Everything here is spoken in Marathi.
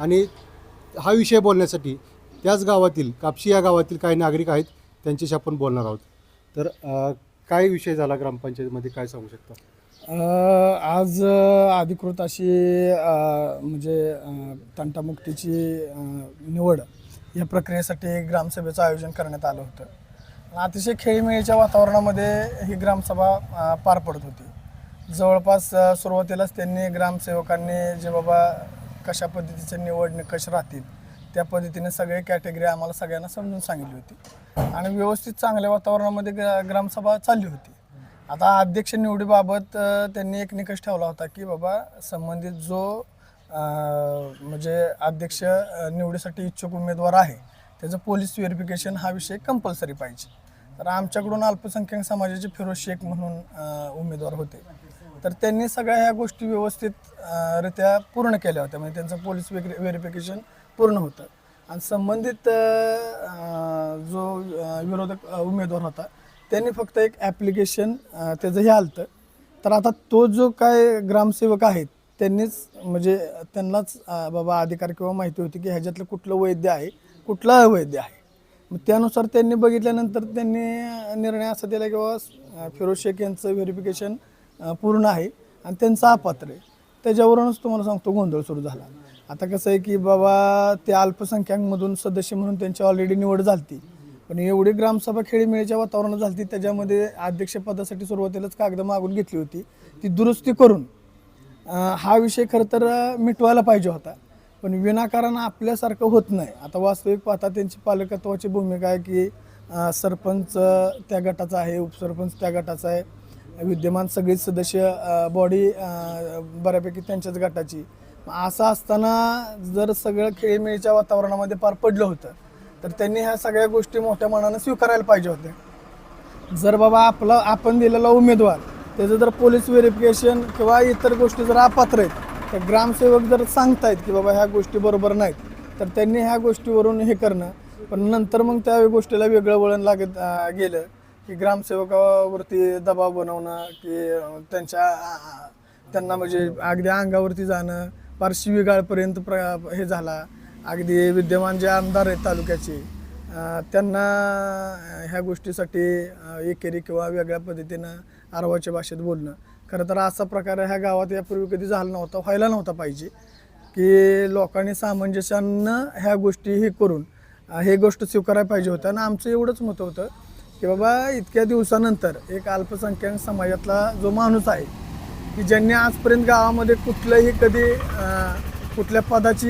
आणि हा विषय बोलण्यासाठी त्याच गावातील कापशी या गावातील काही नागरिक आहेत त्यांच्याशी आपण बोलणार आहोत. तर अ, काय विषय झाला ग्रामपंचायतीमध्ये? काय सांगू शकता? अ, आज अ, अधिकृत अशी अ, म्हणजे अ, तंटामुक्तीची अ, निवड या प्रक्रियेसाठी ग्रामसभेचं आयोजन करण्यात आलं होतं. अतिशय खेळीमेळीच्या वातावरणामध्ये ही ग्रामसभा अ, पार पडत होती. जवळपास अ, सुरुवातीलाच त्यांनी ग्रामसेवकांनी जे बाबा कशा पद्धतीचं निवडणे कसे राहतील त्या पद्धतीने सगळे कॅटेगरी आम्हाला सगळ्यांना समजून सांगितली होती. आणि व्यवस्थित चांगल्या वातावरणामध्ये ग्रा ग्रामसभा चालली होती. आता अध्यक्ष निवडीबाबत त्यांनी एक निकष ठेवला होता की बाबा संबंधित जो म्हणजे अध्यक्ष निवडीसाठी इच्छुक उमेदवार आहे त्याचं पोलीस व्हेरिफिकेशन हा विषय कंपल्सरी पाहिजे. तर आमच्याकडून अल्पसंख्याक समाजाचे फिरोज शेख म्हणून उमेदवार होते. तर त्यांनी सगळ्या ह्या गोष्टी व्यवस्थित रित्या पूर्ण केल्या होत्या. म्हणजे त्यांचं पोलीस व्हेरिफिकेशन पूर्ण होतं. आणि संबंधित जो विरोधक उमेदवार होता त्यांनी फक्त एक ॲप्लिकेशन त्याचं हे आलतं. तर आता तो जो काय ग्रामसेवक आहेत त्यांनीच म्हणजे त्यांनाच बाबा अधिकार किंवा माहिती होती की ह्याच्यातलं कुठलं वैद्य आहे कुठलं अवैध आहे. मग त्यानुसार त्यांनी बघितल्यानंतर त्यांनी निर्णय असा दिला की बाबा फिरोज शेख यांचं व्हेरिफिकेशन पूर्ण आहे आणि त्यांचं अपात्र आहे. त्याच्यावरूनच तुम्हाला सांगतो गोंधळ सुरू झाला. आता कसं आहे की बाबा ते अल्पसंख्याकमधून सदस्य म्हणून त्यांची ऑलरेडी निवड झाली पण एवढी ग्रामसभा खेळीमेळीच्या वातावरणात झाली त्याच्यामध्ये अध्यक्षपदासाठी सुरुवातीलाच कागद मागून घेतली होती. ती दुरुस्ती करून हा विषय खरं तर मिटवायला पाहिजे होता. पण विनाकारण आपल्यासारखं होत नाही. आता वास्तविक पाहता त्यांची पालकत्वाची भूमिका आहे की सरपंच त्या गटाचा आहे उपसरपंच त्या गटाचा आहे. विद्यमान सगळेच सदस्य बॉडी बऱ्यापैकी त्यांच्याच गटाची. मग असं असताना जर सगळं खेळीमेळीच्या वातावरणामध्ये पार पडलं होतं तर त्यांनी ह्या सगळ्या गोष्टी मोठ्या मनानं स्वीकारायला पाहिजे होत्या. जर बाबा आपला आपण दिलेला उमेदवार त्याचं जर पोलीस व्हेरिफिकेशन किंवा इतर गोष्टी जर अपात्र आहेत तर ग्रामसेवक जर सांगतायत की बाबा ह्या गोष्टी बरोबर नाहीत तर त्यांनी ह्या गोष्टीवरून हे करणं. पण नंतर मग त्या गोष्टीला वेगळं वळण लागत गेलं. की ग्रामसेवकावरती दबाव बनवणं की त्यांच्या त्यांना म्हणजे अगदी अंगावरती जाणं फार शिवीगाळपर्यंत प्र हे झाला. अगदी विद्यमान जे आमदार आहेत तालुक्याचे त्यांना ह्या गोष्टीसाठी एकेरी किंवा वेगळ्या पद्धतीनं आरवाच्या भाषेत बोलणं. खरं तर असा प्रकार ह्या गावात यापूर्वी कधी झाला नव्हता व्हायला नव्हता पाहिजे. की लोकांनी सामंजस्यानं ह्या गोष्टी हे करून हे गोष्ट स्वीकारायला पाहिजे होतं. आणि आमचं एवढंच मत होतं की बाबा इतक्या दिवसानंतर एक अल्पसंख्याक समाजातला जो माणूस आहे की ज्यांनी आजपर्यंत गावामध्ये कुठलंही कधी कुठल्या पदाची